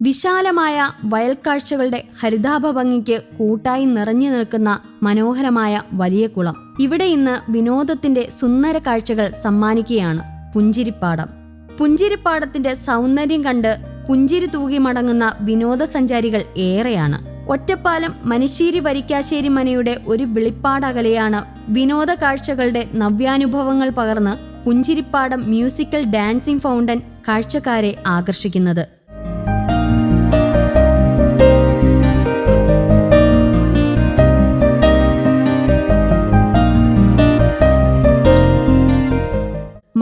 വിശാലമായ വയൽക്കാഴ്ചകളുടെ ഹരിതാഭ ഭംഗിക്ക് കൂട്ടായി നിറഞ്ഞു നിൽക്കുന്ന മനോഹരമായ വലിയ കുളം. ഇവിടെ ഇന്ന് വിനോദത്തിന്റെ സുന്ദര കാഴ്ചകൾ സമ്മാനിക്കുകയാണ് പുഞ്ചിരിപ്പാടം. പുഞ്ചിരിപ്പാടത്തിന്റെ സൗന്ദര്യം കണ്ട് പുഞ്ചിരി തൂകി മടങ്ങുന്ന വിനോദസഞ്ചാരികൾ ഏറെയാണ്. ഒറ്റപ്പാലം മനശ്ശേരി വരിക്കാശ്ശേരി മനയുടെ ഒരു വെളിപ്പാടകലെയാണ് വിനോദ കാഴ്ചകളുടെ നവ്യാനുഭവങ്ങൾ പകർന്ന് പുഞ്ചിരിപ്പാടം മ്യൂസിക്കൽ ഡാൻസിംഗ് ഫൗണ്ടൻ കാഴ്ചക്കാരെ ആകർഷിക്കുന്നത്.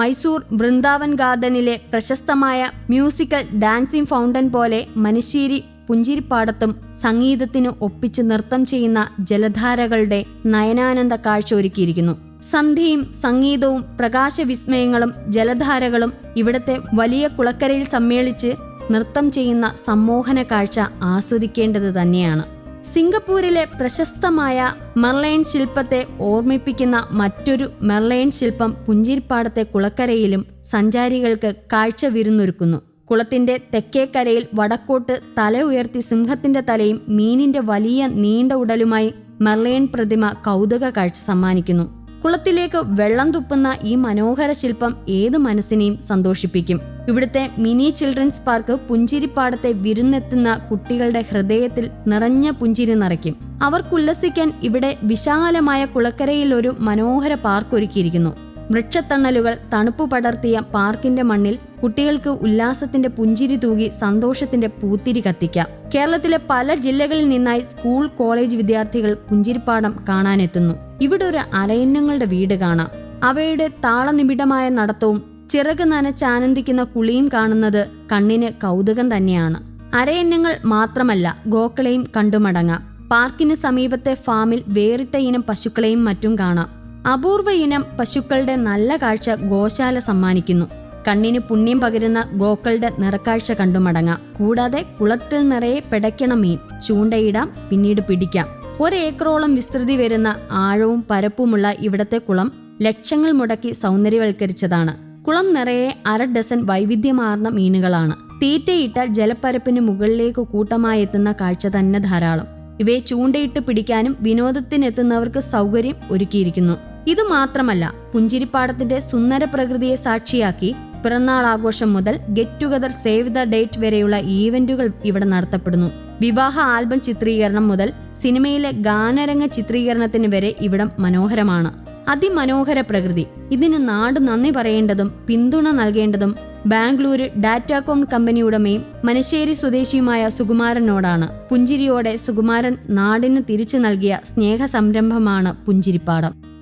മൈസൂർ വൃന്ദാവൻ ഗാർഡനിലെ പ്രശസ്തമായ മ്യൂസിക്കൽ ഡാൻസിംഗ് ഫൗണ്ടൻ പോലെ മനുശ്ശേരി പുഞ്ചിരിപ്പാടത്തും സംഗീതത്തിന് ഒപ്പിച്ച് നൃത്തം ചെയ്യുന്ന ജലധാരകളുടെ നയനാനന്ദ കാഴ്ച ഒരുക്കിയിരിക്കുന്നു. സന്ധ്യയും സംഗീതവും പ്രകാശവിസ്മയങ്ങളും ജലധാരകളും ഇവിടത്തെ വലിയ കുളക്കരയിൽ സമ്മേളിച്ച് നൃത്തം ചെയ്യുന്ന സമ്മോഹന കാഴ്ച ആസ്വദിക്കേണ്ടത് തന്നെയാണ്. സിംഗപ്പൂരിലെ പ്രശസ്തമായ മെർലൈൻ ശില്പത്തെ ഓർമ്മിപ്പിക്കുന്ന മറ്റൊരു മെർലൈൻ ശില്പം പുഞ്ചിരിപ്പാടത്തെ കുളക്കരയിലും സഞ്ചാരികൾക്ക് കാഴ്ച വിരുന്നൊരുക്കുന്നു. കുളത്തിന്റെ തെക്കേക്കരയിൽ വടക്കോട്ട് തല ഉയർത്തി സിംഹത്തിന്റെ തലയും മീനിന്റെ വലിയ നീണ്ട ഉടലുമായി മെർലൈൻ പ്രതിമ കൗതുക കാഴ്ച സമ്മാനിക്കുന്നു. കുളത്തിലേക്ക് വെള്ളം തുപ്പുന്ന ഈ മനോഹര ശില്പം ഏത് മനസ്സിനെയും സന്തോഷിപ്പിക്കും. ഇവിടുത്തെ മിനി ചിൽഡ്രൻസ് പാർക്ക് പുഞ്ചിരിപ്പാടത്തെ വിരുന്നെത്തുന്ന കുട്ടികളുടെ ഹൃദയത്തിൽ നിറഞ്ഞ പുഞ്ചിരി നിറയ്ക്കും. അവർക്കുല്ലസിക്കാൻ ഇവിടെ വിശാലമായ കുളക്കരയിൽ ഒരു മനോഹര പാർക്ക് ഒരുക്കിയിരിക്കുന്നു. വൃക്ഷത്തണലുകൾ തണുപ്പ് പടർത്തിയ പാർക്കിന്റെ മണ്ണിൽ കുട്ടികൾക്ക് ഉല്ലാസത്തിന്റെ പുഞ്ചിരി തൂകി സന്തോഷത്തിന്റെ പൂത്തിരി കത്തിക്കാം. കേരളത്തിലെ പല ജില്ലകളിൽ നിന്നായി സ്കൂൾ കോളേജ് വിദ്യാർത്ഥികൾ പുഞ്ചിരിപ്പാടം കാണാനെത്തുന്നു. ഇവിടെ ഒരു അരയന്നങ്ങളുടെ വീട് കാണാം. അവയുടെ താളനിബിഡമായ നടത്തവും ചിറക് നനച്ചാനന്ദിക്കുന്ന കുളിയും കാണുന്നത് കണ്ണിന് കൗതുകം തന്നെയാണ്. അരയന്നങ്ങൾ മാത്രമല്ല ഗോക്കളെയും കണ്ടുമടങ്ങാം. പാർക്കിന് സമീപത്തെ ഫാമിൽ വേറിട്ട ഇനം പശുക്കളെയും മറ്റും കാണാം. അപൂർവ ഇനം പശുക്കളുടെ നല്ല കാഴ്ച ഗോശാല സമ്മാനിക്കുന്നു. കണ്ണിന് പുണ്യം പകരുന്ന ഗോക്കളുടെ നിറക്കാഴ്ച കണ്ടുമടങ്ങാം. കൂടാതെ കുളത്തിൽ നിറയെ പിടയ്ക്കണ മീൻ ചൂണ്ടയിടാം പിന്നീട് പിടിക്കാം. ഒരേക്കറോളം വിസ്തൃതി വരുന്ന ആഴവും പരപ്പുമുള്ള ഇവിടത്തെ കുളം ലക്ഷങ്ങൾ മുടക്കി സൗന്ദര്യവൽക്കരിച്ചതാണ്. കുളം നിറയെ അര ഡസൻ വൈവിധ്യമാർന്ന മീനുകളാണ്. തീറ്റയിട്ടാൽ ജലപ്പരപ്പിന് മുകളിലേക്ക് കൂട്ടമായി എത്തുന്ന കാഴ്ച തന്നെ ധാരാളം. ഇവയെ ചൂണ്ടയിട്ട് പിടിക്കാനും വിനോദത്തിനെത്തുന്നവർക്ക് സൗകര്യം ഒരുക്കിയിരിക്കുന്നു. ഇതുമാത്രമല്ല പുഞ്ചിരിപ്പാടത്തിന്റെ സുന്ദര പ്രകൃതിയെ സാക്ഷിയാക്കി പിറന്നാൾ ആഘോഷം മുതൽ get together save the date വരെയുള്ള ഈവന്റുകൾ ഇവിടെ നടത്തപ്പെടുന്നു. വിവാഹ ആൽബം ചിത്രീകരണം മുതൽ സിനിമയിലെ ഗാനരംഗ ചിത്രീകരണത്തിന് വരെ ഇവിടം മനോഹരമാണ്. അതിമനോഹര പ്രകൃതി. ഇതിന് നാട് നന്ദി പറയേണ്ടതും പിന്തുണ നൽകേണ്ടതും ബാംഗ്ലൂര് ഡാറ്റാകോം കമ്പനി ഉടമയും മനശ്ശേരി സ്വദേശിയുമായ സുകുമാരനോടാണ്. പുഞ്ചിരിയോടെ സുകുമാരൻ നാടിന് തിരിച്ചു നൽകിയ സ്നേഹ സംരംഭമാണ് പുഞ്ചിരിപ്പാടം.